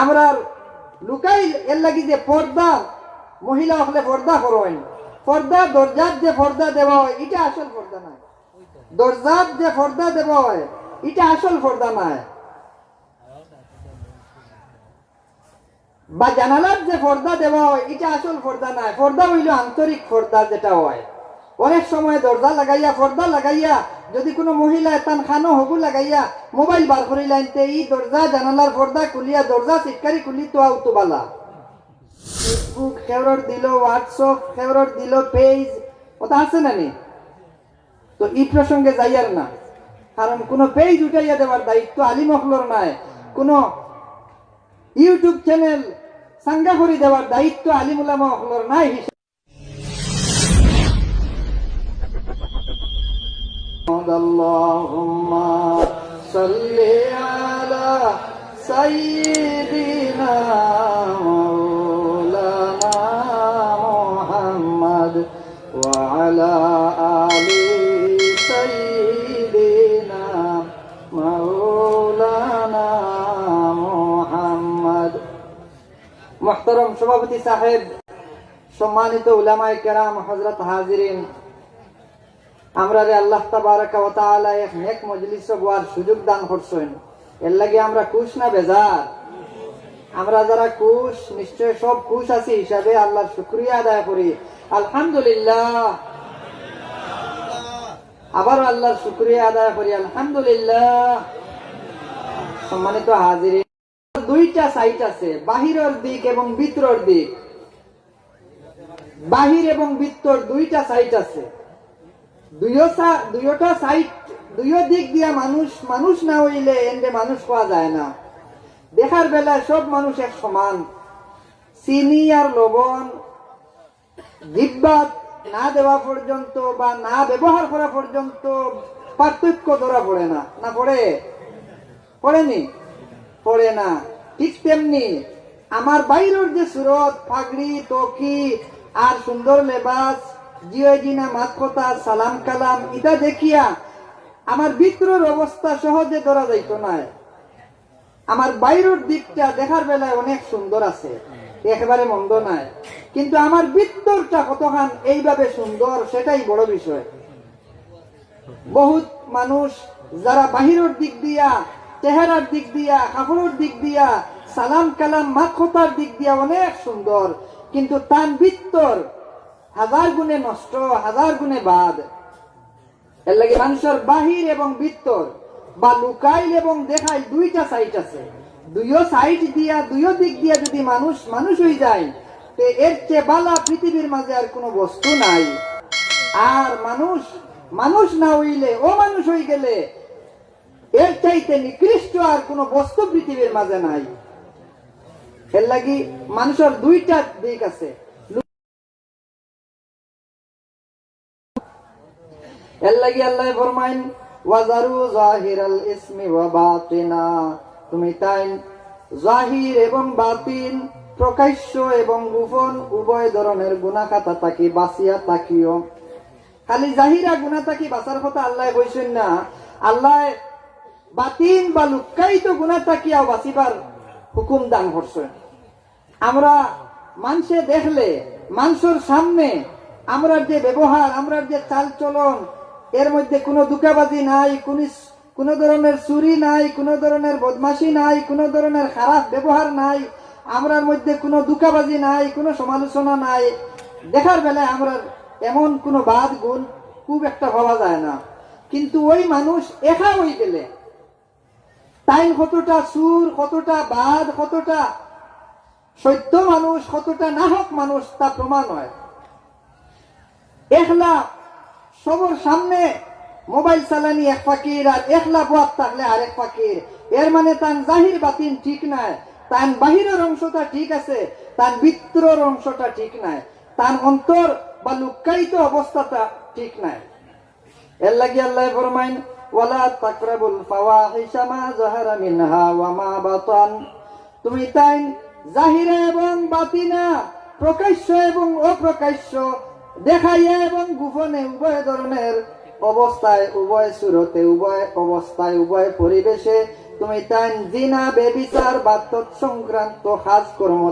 আমরা লুকাই, এর লাগি যে পর্দা, মহিলা হলে পর্দা করেন পর্দা, দরজার যে পর্দা দেওয়া হয়, এটা আসল পর্দা নয় দরজার যে পর্দা দেওয়া হয়, এটা আসল পর্দা নয় বা জানালার যে পর্দা দেওয়া হয়, এটা আসল পর্দা নয় পর্দা হইল আন্তরিক পর্দা যেটা হয়। অনেক সময় দরজা লাগাইয়া, পর্দা লাগাইয়া, যদি কোনো মহিলা এতান খানো হবু লাগাইয়া, মোবাইল বার করি লাইনতে এই দরজা, জানালার পর্দা খুলিয়া, দরজা সিটকারি খুলি তো আউতো বালা। ফেসবুক ফেভারট দিল হোয়াটসঅ্যাপ ফেভারট দিল পেজ ওটা আছে না নি তো এই প্রসঙ্গে যাইয়ার না। কারণ কোনো পেজ উঠাইয়া দেওয়ার দায়িত্ব আলিমখলর নাই। কোনো ইউটিউব চ্যানেল সাঙ্গা করে দেওয়ার দায়িত্ব আলিমুলামা হলর নাই اللهم صل على سيدنا مولانا محمد وعلى آل سيدنا مولانا محمد محترم সভাপতি সাহেব সম্মানিত উলামায়ে কেরাম হযরত হাজিরিন আমরা রে আল্লাহ তাবারাকা নেক মজলিসে বয়ার সুযোগ দান করছেন, এর লাগি আমরা খুশ না বেজার? আমরা যারা খুশ, নিশ্চয় সব খুশ আছি হিসাবে আল্লাহর শুকরিয়া আদায় করি। আলহামদুলিল্লাহ। আবার আল্লাহর শুকরিয়া আদায় করি, আলহামদুলিল্লাহ। সম্মানিত হাজির দুইটা সাইট আছে, বাহিরের দিক এবং ভিতরের দিক। বাহির এবং ভিতর দুইটা সাইট আছে। দুইটা সাইড দুইও দিক দিয়া মানুষ মানুষ না হইলে এন্ডে মানুষ পাওয়া যায় না। দেখার বেলায় সব মানুষ এক সমান। চিনি আর লবণ দিব্যাত না দেওয়া পর্যন্ত বা না ব্যবহার করা পর্যন্ত পার্থক্য ধরা পড়ে না। না পড়ে? পড়েনি পড়ে না। ঠিক তেমনি আমার বাইরের যে সুরত, ফাগড়ি টকি আর সুন্দর লেবাস জিও জিনা মাত কথা সালাম কালাম এটা দেখিয়া আমার অবস্থা সহজে ধরা যাইতো না। আমার বাইরের দিকটা দেখার বেলায় অনেক সুন্দর আছে, একেবারে মন্দ কিন্তু আমার কতখান এইভাবে সুন্দর, সেটাই বড় বিষয়। বহুত মানুষ যারা বাহিরের দিক দিয়া, চেহারার দিক দিয়া, কাপড়ের দিক দিয়া, সালাম কালাম মাখতার দিক দিয়া অনেক সুন্দর। কিন্তু তার ভিতর হাজার গুণে নষ্ট, হাজার গুণে বাদ। এর লাগে মানুষের বাহির এবং ভিতর, বা লুকাইল এবং দেখাইল দুইটা সাইড আছে। দুইও সাইড দিয়া, দুইও দিক দিয়া যদি মানুষ মানুষ হয়ে যায়, তে এর চেয়ে বালা পৃথিবীর মাঝে আর কোনো বস্তু নাই। আর মানুষ মানুষ না হইলে, ও মানুষ হয়ে গেলে, এর চাইতে নিকৃষ্ট আর কোনো বস্তু পৃথিবীর মাঝে নাই। এর লাগি মানুষের দুইটা দিক আছে। এর আল্লাহ ফরমাইন, ওয়াজারু জাহিরাল ইসমি ওয়া বাতিনা। তুমি তাই জাহির এবং বাতিন, প্রকাশ্য এবং গোপন, উভয় ধরনের গুনাহ খাতা তাকি বাসিয়া তাকিও খালি জাহিরা গুনাহ তাকি বাসার কথা আল্লাহ কইছেন না। আল্লাহ বাতিন বা লুকায়িত গুনাহ তাকিয়াও বাসিবার হুকুম দান করছেন। আমরা মানুষে দেখলে মানুষের সামনে আমরা যে ব্যবহার আমরা যে চাল চলন এর মধ্যে কোনো দুকাবাজি নাই, কোন কোনো ধরনের চুরি নাই, কোনো ধরনের বদমাশি নাই, কোনো ধরনের খারাপ ব্যবহার নাই, আমরার মধ্যে কোনো দুকাবাজি নাই, কোনো সমালোচনা নাই। দেখার বেলায় আমরা এমন কোনো বাদ, গুণ খুব একটা ভাবা যায় না। কিন্তু ওই মানুষ একা হয়ে গেলে, তাই কতটা সুর কতটা বাদ, কতটা সত্য মানুষ, কতটা নাহক মানুষ তা প্রমাণ হয়। একলা সবর সামনে মোবাইল চালানি এক ফাকির আর একলা বাদ থাকলে আরেক ফাকির। এর মানে তান জাহির বাতিন ঠিক নাই, তান বাহিরের অংশটা ঠিক আছে, তান ভিতরের অংশটা ঠিক নাই, তান অন্তর বা লুকায়িত অবস্থাটা ঠিক নাই। এর লাগি আল্লাহ ফরমাইন, ওয়ালা তাকরাবুল ফাওয়াহিশা মা যাহারা মিনহা ওয়া মা বাতান। তুমি তাই জাহিরা এবং বাতিনা, প্রকাশ্য এবং অপ্রকাশ্য দেখাইয়া এবং গোপনে উভয় ধরনের অবস্থায় উভয় সুরতে, উভয় অবস্থায় উভয় পরিবেশে তুমি তাই জিনা, বেবিচার বা সংক্রান্ত কাজ কর্ম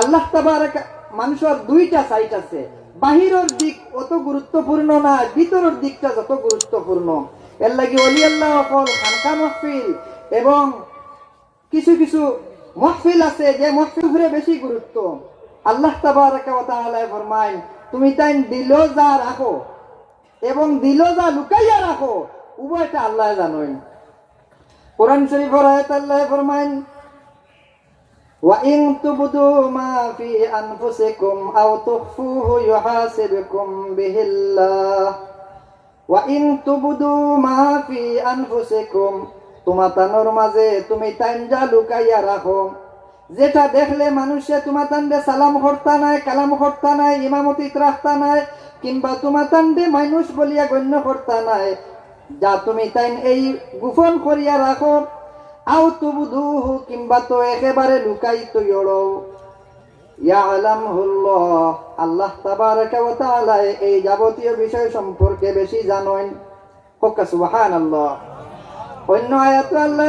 আল্লাহ তাবারাক মানুষের দুইটা সাইট আছে। বাহিরের দিক অত গুরুত্বপূর্ণ না, ভিতরের দিকটা যত গুরুত্বপূর্ণ। এর লাগি অলি আল্লাহ অকল খানকা মহফিল এবং কিছু কিছু মহফিল আছে যে মহফিল ঘুরে বেশি গুরুত্ব। আল্লাহ তাবারাকা ওয়া তাআলা ফরমায় তুমি তাই দিল যা রাখো এবং দিল যা লুকাইয়া রাখো উভয়টা আল্লাহ জানেন কোরআন শরীফের আয়াত আল্লাহ ফরমায় وإن تبدوا ما في أنفسكم أو تخفوه يحاسبكم به الله وإن تبدوا ما في أنفسكم তোমার তানোর মাঝে তুমি তাইনজা লুকাইয়া রাখো যেটা দেখলে মানুষে তোমার তান্ডে সালাম করতা নাই, কালাম করতা নাই, ইমামতি রাখতা নাই, কিংবা তোমার তান্ডে মানুষ বলিয়া গণ্য করতা নাই। যা তুমি তাইন এই গোপন করিয়া রাখো, আও তুবুদুহু, কিংবা তো একেবারে লুকাই তো ইড়ো ইয়ালামহুল্লাহ, আল্লাহ তাবারাকা ওয়া তাআলা এই যাবতীয় বিষয় সম্পর্কে বেশি জানেন। হোক্কা সুবহানাল্লাহ। অন্য আয়াতে আল্লাহ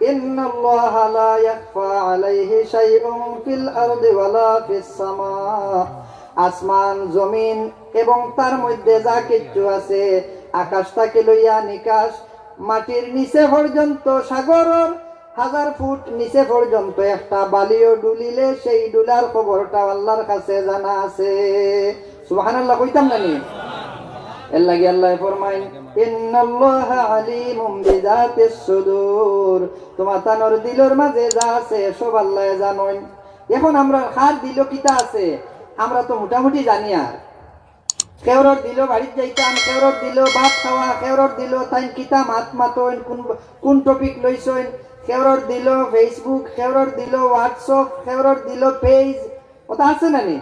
ফরমায় ইন্নাল্লাহ লা ইয়াখফা আলাইহি শাইউন ফিল আরদি ওয়ালা ফিস সামা। আসমান, জমিন এবং তার মধ্যে যা কিছু আছে, আকাশ থেকে লইয়া নিকাশ, মাটির নিচে পর্যন্ত সাগরের হাজার ফুট নিচে পর্যন্ত একটা বালিও ডুলিলে সেই ডুলার খবরটা আল্লাহর কাছে জানা আছে। সুবহানাল্লাহ, কইতাম নি? এর লাগি আল্লাহ ফরমাইন, ইন্নাল্লাহা আলিমুম বিযাতিস সুদূর। তোমার তানোর দিলর মাঝে যা আছে সব আল্লাহ জানেন। এখন আমরা হার দিল কিতা আছে? আমরা তো মোটামুটি জানি আর। কেউরর দিল বাড়িতে যাইতাম কেউরর দিল ভাত খাওয়া কেউরর দিল তাই কিতা মাত মাতইন, কোন কোন টপিক লইছইন? কেউরর দিল ফেসবুক কেউরর দিল হোয়াটসঅ্যাপ কেউরর দিল পেজ ওটা আছে না নি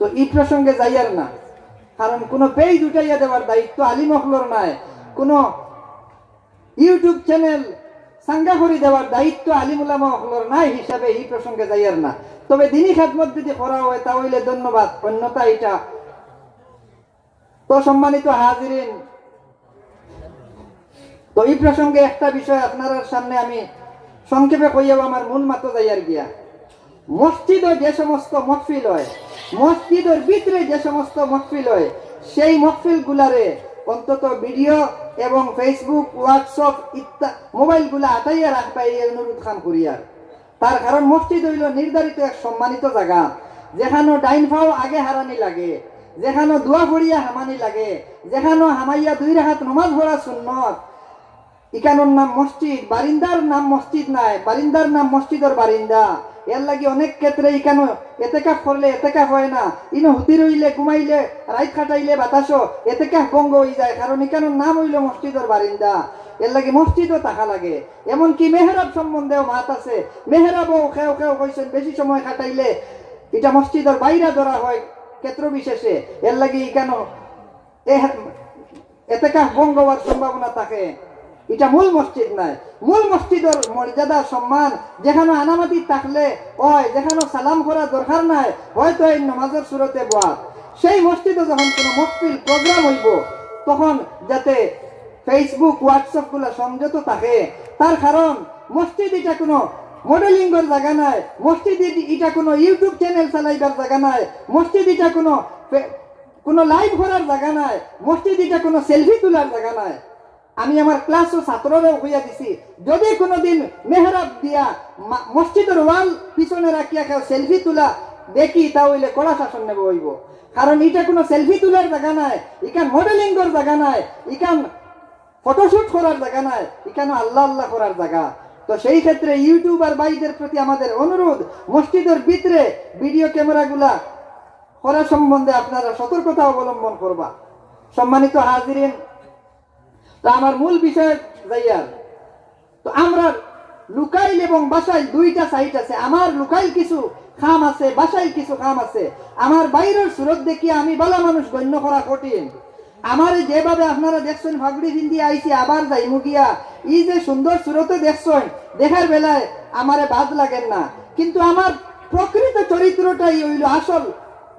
তো এই প্রসঙ্গে যাই আর না। কারণ কোনো পেজ উঠাইয়া দেওয়ার দায়িত্ব আলী মহলর নাই। কোনো ইউটিউব চ্যানেল সাঙ্গা করে দেওয়ার দায়িত্ব আলিমুলামা মহলর নাই হিসাবে এই প্রসঙ্গে যাই আর না। তবে দিনই খাদমত যদি করা হয়, তাহলে ধন্যবাদ। অন্যতা এটা তো সম্মানিত হাজিরিন, তো এই প্রসঙ্গে একটা বিষয় আপনার সামনে আমি সংক্ষেপে কইয়াও আমার মন মাতো যাইয়ার গিয়া। মসজিদে যে সমস্ত মহফিল হয় মসজিদের ভিতরে যে সমস্ত মহফিল হয়, সেই মহফিল গুলারে অন্তত ভিডিও এবং ফেসবুক, হোয়াটসঅ্যাপ ইত্যা মোবাইলগুলা আটাইয়া রাখবা এই অনুরোধ খান করিয়ার তার কারণ মসজিদ হইল নির্ধারিত এক সম্মানিত জায়গা, যেখানে ডাইন ফাও আগে হারানি লাগে, যেখানে দোয়া পড়িয়া হামানি লাগে, যেখানে হামাইয়া দুই রাহাত নমাজ পড়া সুন্নত। ইকানোর নাম মসজিদ, বারিন্দার নাম মসজিদ নাই, বারিন্দার নাম মসজিদের বারিন্দা। এর লাগি অনেক ক্ষেত্রে ইকানো এতেকাফ করলে এতেকাফ হয় না। ইনো হুতি রইলে, ঘুমাইলে, রাইত খাটাইলে বাতাসো এতেকাফ ভঙ্গ হয়ে যায়, কারণ ইকানোর নাম হইল মসজিদের বারিন্দা। এর লাগি মসজিদও টাকা লাগে। এমনকি মেহরাব সম্বন্ধেও মাত আছে। মেহরাবও খেও খেও কইছেন, বেশি সময় খাটাইলে এটা মসজিদের বাইরে ধরা হয় ক্ষেত্র বিশেষে। এর লাগি ইকানো এতেকাফ ভঙ্গ হওয়ার সম্ভাবনা থাকে। এটা মূল মসজিদ নাই মূল মসজিদের মর্যাদা, সম্মান, যেখানে আনামাতি থাকলে ওই যেখানে সালাম করার দরকার নাই, হয়তো এই নমাজের সুরতে বয়া সেই মসজিদে যখন কোনো মহফিল প্রোগ্রাম হইব, তখন যাতে ফেসবুক হোয়াটসঅ্যাপগুলো সংযত থাকে, তার কারণ মসজিদ এটা কোনো মডেলিংয়ের জায়গা নাই, মসজিদ এটা কোনো ইউটিউব চ্যানেল চালাইবার জায়গা নাই, মসজিদ এটা কোনো কোনো লাইভ করার জায়গা নাই, মসজিদ এটা কোনো সেলফি তোলার জায়গা নাই। আমি আমার ক্লাস ও ছাত্ররাও হইয়া দিছি, যদি কোনোদিন মেহরাব দিয়া মসজিদের ওয়াল পিছনে রাখিয়া কেউ সেলফি তোলা, দেখি তাহলে কড়া শাসন নেব হইব। কারণ এটা কোনো সেলফি তোলার জায়গা নাই ইকান মডেলিংয়ের জায়গা নাই ইকান ফটোশুট করার জায়গা নাই এখানে আল্লাহ আল্লাহ করার জায়গা তো সেই ক্ষেত্রে ইউটিউবার ভাইদের প্রতি আমাদের অনুরোধ, মসজিদের ভিতরে ভিডিও ক্যামেরাগুলা করা সম্বন্ধে আপনারা সতর্কতা অবলম্বন করবা। সম্মানিত হাজিরিন তো আমার মূল বিষয় যাইয়ার তো আমরা লুকাইল এবং বাসাইল দুইটা সাইট আছে। আমার লুকাইল কিছু খাম আছে, বাসাইল কিছু খাম আছে। আমার বাইরের সুরত দেখিয়ে আমি বালা মানুষ, গণ্য করা কঠিন। আমার যেভাবে আপনারা দেখছেন ফাগড়ি হিন্দি আইছি, আবার যাই মুগিয়া ই যে সুন্দর সুরতে দেখছেন, দেখার বেলায় আমারে বাদ লাগেন না। কিন্তু আমার প্রকৃত চরিত্রটাই হইল আসল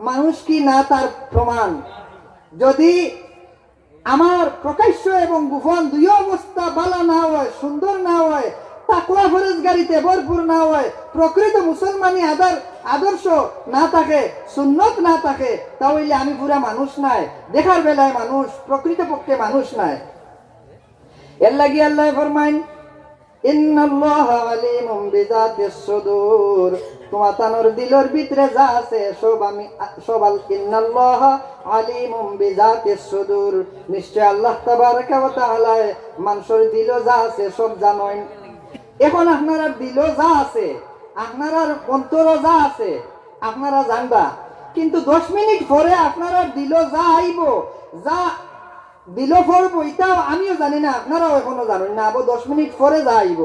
মানুষ কি না তার প্রমাণ। যদি আমার প্রকাশ্য এবং গোপন দুই অবস্থা বালা না হয়, সুন্দর না হয় তাকুয়া ফরেজগারিতে ভরপুর না হয়, প্রকৃত মুসলমানি আদার, আদর্শ না থাকে, সুন্নত না থাকে, তাহলে আমি পুরা মানুষ নাই, দেখার বেলায় মানুষ প্রকৃত পক্ষে মানুষ নাই। এর লাগি আল্লাহ ফরমাইন, ইন্নাল্লাহ আলিমুম বিজাতিস সুদূর। তোমার তানোর দিলর ভিতরে যা আছে, সব আমি, সব আল ইন্নাল্লাহ আলিমুম বিজাতিস সুদূর। নিশ্চয় আল্লাহ তাবারাকা ওয়া তাআলা মানুষের দিল যা আছে, সব জানেন এখন আপনারা দিল যা আছে আপনারা অন্তর যা আছে, আপনারা জানবা। কিন্তু দশ মিনিট পরে আপনারা দিল যা আইব, যা দিল পড়ব, এটাও আমিও জানি না, আপনারাও এখনও জানেন না। আবার দশ মিনিট পরে যা আইব।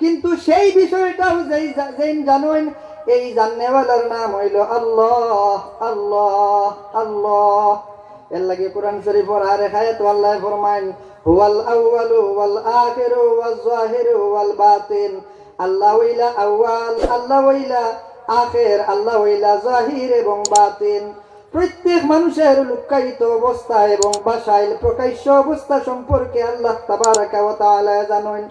কিন্তু সেই বিষয়টাও যেই যেই জানেন এই জাননেওয়ালার নাম হইল আল্লাহ আল্লাহ আল্লাহ। এর লাগে কোরআন শরীফর আর খায়াত আল্লাহ ফরমাইন, হুয়াল আউয়ালু ওয়াল আখিরু ওয়াল জাহিরু ওয়াল বাতিন। আল্লাহ হইলা আউয়াল, আল্লাহ হইলা আখির, আল্লাহ হইলা জাহির এবং বাতিন। প্রত্যেক মানুষের লুক্কায়িত অবস্থা এবং বাসায় প্রকাশ্য অবস্থা সম্পর্কে আল্লাহ তাবারাকা ওয়া তাআলা জানেন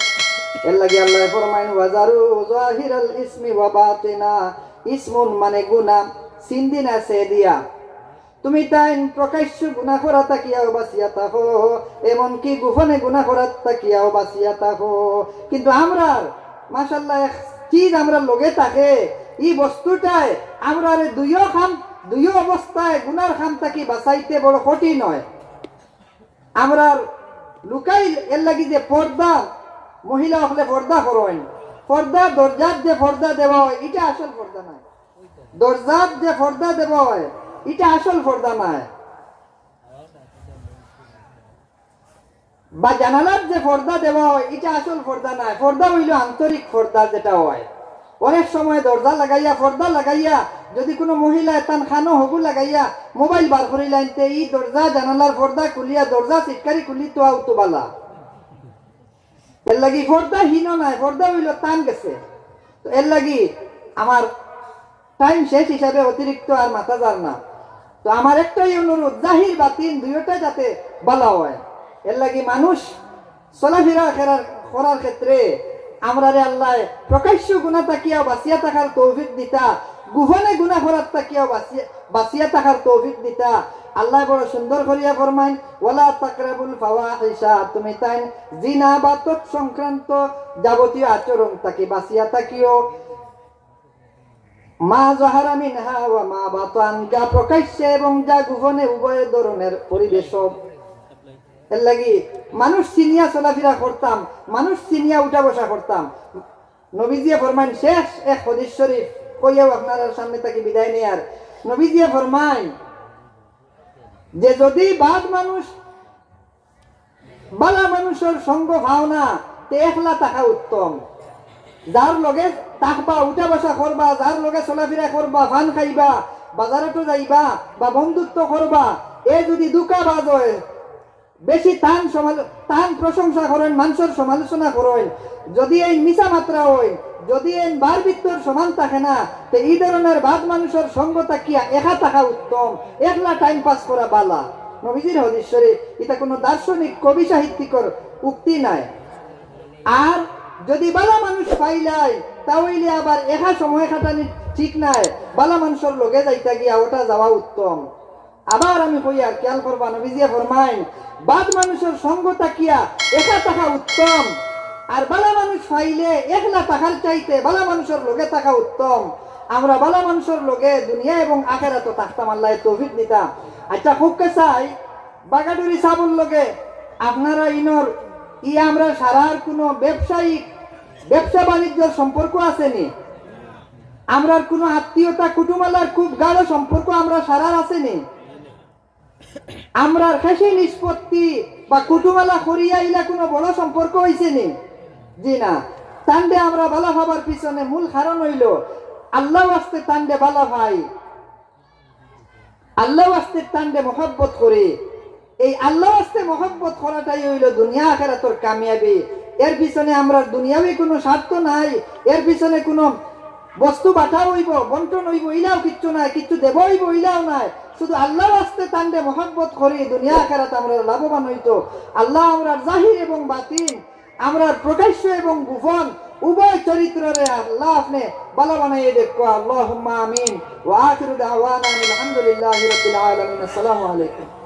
এর লাগে আল্লাহ ফরমাইন, ওয়াজারু জাহিরাল ইসমি ওয়া বাতিনা। ইসমুন মানে গুনাহ সিন্দিন আছে দিয়া। তুমি তাই প্রকাশ্য গুণা করা তাকিয়াও বাঁচিয়া থাকো, এমনকি গোপনে গুণা করা তাকিয়াও বাঁচিয়া থাকো। কিন্তু আমরা মাসাল্লাহ চিজ আমরা লগে থাকে, এই বস্তুটাই আমরা দুইও খাম, দুইও অবস্থায় গুনার খাম তাকি বাঁচাইতে বড় কঠিন নয় আমরা লুকাই, এর লাগি যে পর্দা মহিলা হলে পর্দা করেন। পর্দা, দরজার যে পর্দা দেওয়া হয়, এটা আসল পর্দা নয় দরজার যে পর্দা দেওয়া হয়, এটা আসল পর্দা নয় বা জানালার যে পর্দা দেওয়া হয়, এটা আসল পর্দা নয় পর্দা হইল আন্তরিক পর্দা যেটা হয়। অনেক সময় দরজা লাগাইয়া, পর্দা লাগাইয়া, যদি কোনো মহিলা তান খানো হগু লাগাইয়া, মোবাইল বার করি লাইনতে এই দরজা, জানালার পর্দা খুলিয়া, দরজা সিটকারি খুলি তো আউতো বালা। এর লাগি পর্দা হীন নাই পর্দা হইল টান গেছে। তো এর লাগি আমার টাইম শেষ হিসাবে অতিরিক্ত আর মাথা যার না। তো আমার একটাই অনুরোধ, জাহির বাতিন দুইটা যাতে বলা হয়। এর লাগি মানুষ চলাফেরা করার করার ক্ষেত্রে আমরা রে আল্লাহ প্রকাশ্য গুণা তাকিয়া বাঁচিয়া থাকার তৌফিক দিতা গুহনে গুণা করার তাকিয়া বাঁচিয়া বাঁচিয়া থাকার তৌফিক দিতা। আল্লাহ বড় সুন্দর করিয়া ফরমাইন ওলা তাকরাবুল ফাওয়াহিশা তুমি তাই জিনা বা সংক্রান্ত যাবতীয় আচরণ তাকে বাঁচিয়া থাকিও। মা জহারা মিনহা ওয়া মা বাতান, যা প্রকাশ্যে এবং যা গোপনে উভয় ধরনের পরিবেশ এর লাগি মানুষ চিনিয়া চলাফেরা করতাম, মানুষ চিনিয়া উঠা বসা করতাম। নবীজিয়া ফরমাইন, শেষ এক হদিস শরীফ। কইয়াও আপনার সামনে তাকে বিদায় নেয়ার। নবীজিয়া ফরমাইন, যে যদি বাদ মানুষ, বালা মানুষের সঙ্গ ভাওনা তে একলা থাকা উত্তম। যার লগে তাকবা উঠা বসা করবা, যার লগে চলাফেরা করবা ফান খাইবা বাজারতো যাইবা বা বন্ধুত্ব করবা, এ যদি দুকা বাজ হয় বেশি তান টান প্রশংসা করেন মানুষের সমালোচনা করেন। যদি এই মিশা মাত্রা হয়, যদি এই বার বৃত্তর সমান থাকে না, তো এই ধরনের বাদ মানুষের সঙ্গ তাকিয়া একা থাকা উত্তম। একলা টাইম পাস করা বালা। নবীজির হদিশ্বরে এটা কোনো দার্শনিক কবি সাহিত্যিকর উক্তি নাই। আর যদি বালা মানুষ পাইলাই তাহলে আবার একা সময় খাটানি ঠিক নাই। বালা মানুষের লগে যাইতা গিয়া ওটা যাওয়া উত্তম। আবার আমি কই আর খেয়াল করবা না নবীজিয়া ফরমাইন, বাদ মানুষের সঙ্গ তাকিয়া একা থাকা উত্তম, আর বালা মানুষ পাইলে একলা থাকার চাইতে বালা মানুষের লগে থাকা উত্তম। আমরা বালা মানুষের লগে দুনিয়া এবং আখেরা তো থাকতাম, আল্লাহ তৌফিক দিতাম। আচ্ছা খুব চাই বাগাডুরি সাবুর লগে আপনারা ইনর, ই আমরা সারার কোনো ব্যবসায়িক, ব্যবসা বাণিজ্যের সম্পর্ক আসেনি। আমরার কোনো আত্মীয়তা কুটুমালার খুব গাঢ় সম্পর্ক আমরা সারার আসেনি। আমরার খাসি নিষ্পত্তি বা কুটুমালা করিয়া ইলা কোনো বড় সম্পর্ক হয়েছে নি? জি না। তান্ডে আমরা বালা ভাবার পিছনে মূল কারণ হইল আল্লাহ আসতে তান্ডে বালা ভাই। আল্লাহ আসতে তান্ডে মহব্বত করে। এই আল্লাহ আসতে মহব্বত করাটাই হইল দুনিয়া আখেরা তোর কামিয়াবি। এর পিছনে আমরা দুনিয়াবি কোনো স্বার্থ নাই, এর পিছনে কোনো বস্তু বাটা হইব বন্টন হইব ইলাও কিচ্ছু নাই, কিচ্ছু দেব হইব ইলাও নাই। শুধু আল্লাহ আসতে তান্ডে মহব্বত করি, দুনিয়া আকারাত আমরা লাভবান হইতো। আল্লাহ আমরা জাহির এবং বাতিন আমরা প্রকাশ্য এবং গোপন, উভয় চরিত্রে আল্লাহ আপনি ভালো বানাইয়ে দেখো। আল্লাহ আমিন। ওয়া আখিরু আসসালামু আলাইকুম।